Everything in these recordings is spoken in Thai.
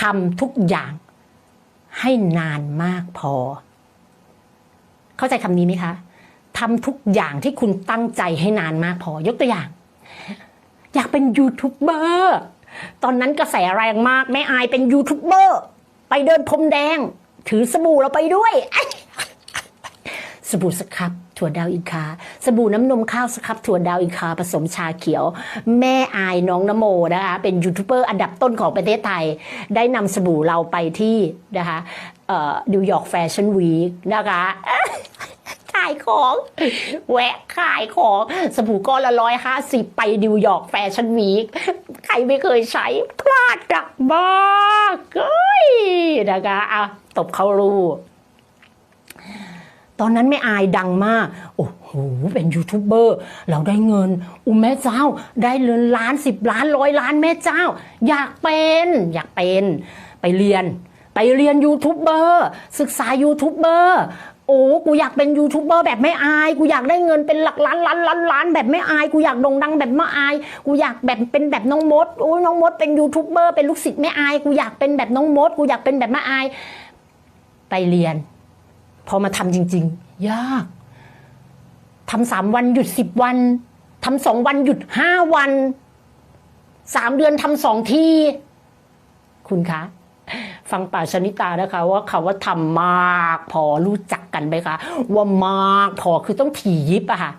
ทำทุกอย่างให้นานมากพอ เข้าใจคำนี้ไหมคะทำทุกอย่างที่คุณตั้งใจให้นานมากพอ ยกตัวอย่าง อยากเป็นยูทูบเบอร์ตอนนั้นกระแสแรงมากแม่อายเป็นยูทูบเบอร์ไปเดินพรมแดง ถือสบู่เราไปด้วย สบู่สครับถั่วดาวอินคา สบู่น้ำนมข้าวสครับถั่วดาวอินคา ผสมชาเขียว แม่อายน้องนโมนะคะเป็นยูทูบเบอร์อันดับต้นของประเทศไทย ได้นำสบู่เราไปที่นะคะนิวยอร์กแฟชั่นวีคนะคะขายของแวะขายของสบู่ก้อนละร้อยห้าสิบไปนิวยอร์กแฟชั่นวีคใครไม่เคยใช้พลาดดักมากเอ้ยนะคะอะตบเขารู ตอนนั้นไม่อายดังมาก โอ้โห เป็นยูทูบเบอร์เราได้เงิน อุ้มแม่เจ้า ได้เงินล้านสิบล้านร้อยล้านแม่เจ้า อยากเป็น อยากเป็น ไปเรียน ไปเรียนยูทูบเบอร์ศึกษายูทูบเบอร์โอ้กูอยากเป็นยูทูบเบอร์แบบไม่อาย กูอยากได้เงินเป็นหลักล้านล้านล้านล้านแบบไม่อาย กูอยากโด่งดังแบบไม่อาย กูอยากแบบเป็นแบบน้องมดโอ้ยน้องมดเป็นยูทูบเบอร์เป็นลูกศิษย์ไม่อาย กูอยากเป็นแบบน้องมด กูอยากเป็นแบบไม่อาย ไปเรียน พอมาทำจริง ๆ ยากทำสามวันหยุดสิบวันทำสองวันหยุดห้าวันสามเดือนทำสองทีคุณคะฟังป่าชนิตานะคะ ว่าคำว่าทำมาก พอรู้จักกันไหมคะ ว่ามากพอคือต้องถี่ยิบอะค่ะ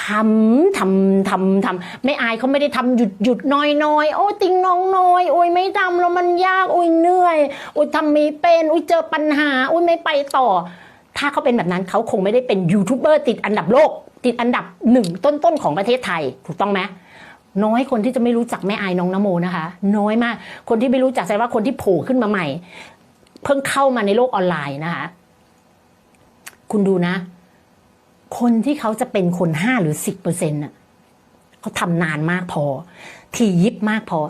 ทำทำทำทำไม่อายเขาไม่ได้ทำหยุดหยุดน้อยน้อยโอ้ติงน้องน้อยโอ้ยไม่ทำแล้วมันยากโอ้ยเหนื่อยโอ้ยทำไม่เป็นโอ้ยเจอปัญหาโอ้ยไม่ไปต่อ ถ้าเขาเป็นแบบนั้นเขาคงไม่ได้เป็นยูทูบเบอร์ติดอันดับโลก ติดอันดับหนึ่งต้นๆของประเทศไทยถูกต้องไหมน้อยคนที่จะไม่รู้จักแม่อายน้องนโมนะคะ น้อยมาก คนที่ไม่รู้จักแสดงว่าคนที่โผล่ขึ้นมาใหม่ เพิ่งเข้ามาในโลกออนไลน์นะคะ คุณดูนะ คนที่เขาจะเป็นคนห้าหรือสิบเปอร์เซ็นต์่ะเขาทำนานมากพอถี่ยิบมากพอ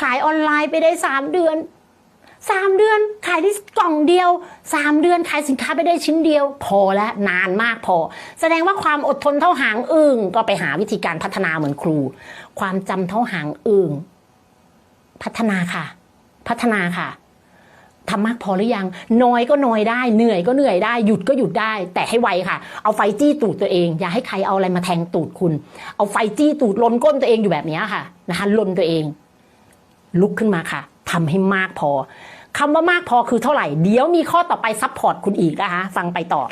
ขายออนไลน์ไปได้สามเดือนสามเดือนขายได้กล่องเดียวสามเดือนขายสินค้าไปได้ชิ้นเดียว พอแล้วนานมากพอ แสดงว่าความอดทนเท่าหางอึ่งก็ไปหาวิธีการพัฒนาเหมือนครู ความจำเท่าหางอึ่งพัฒนาค่ะ พัฒนาค่ะ ทำมากพอหรือยัง น้อยก็น้อยได้ เหนื่อยก็เหนื่อยได้ หยุดก็หยุดได้ แต่ให้ไวค่ะ เอาไฟจี้ตูดตัวเอง อย่าให้ใครเอาอะไรมาแทงตูดคุณ เอาไฟจี้ตูดลนก้นตัวเองอยู่แบบนี้ค่ะนะคะลนตัวเอง ลุกขึ้นมาค่ะทำให้มากพอคำว่ามากพอคือเท่าไหร่ เดี๋ยวมีข้อต่อไปซัพพอร์ตคุณอีกนะคะ ฟังไปต่อ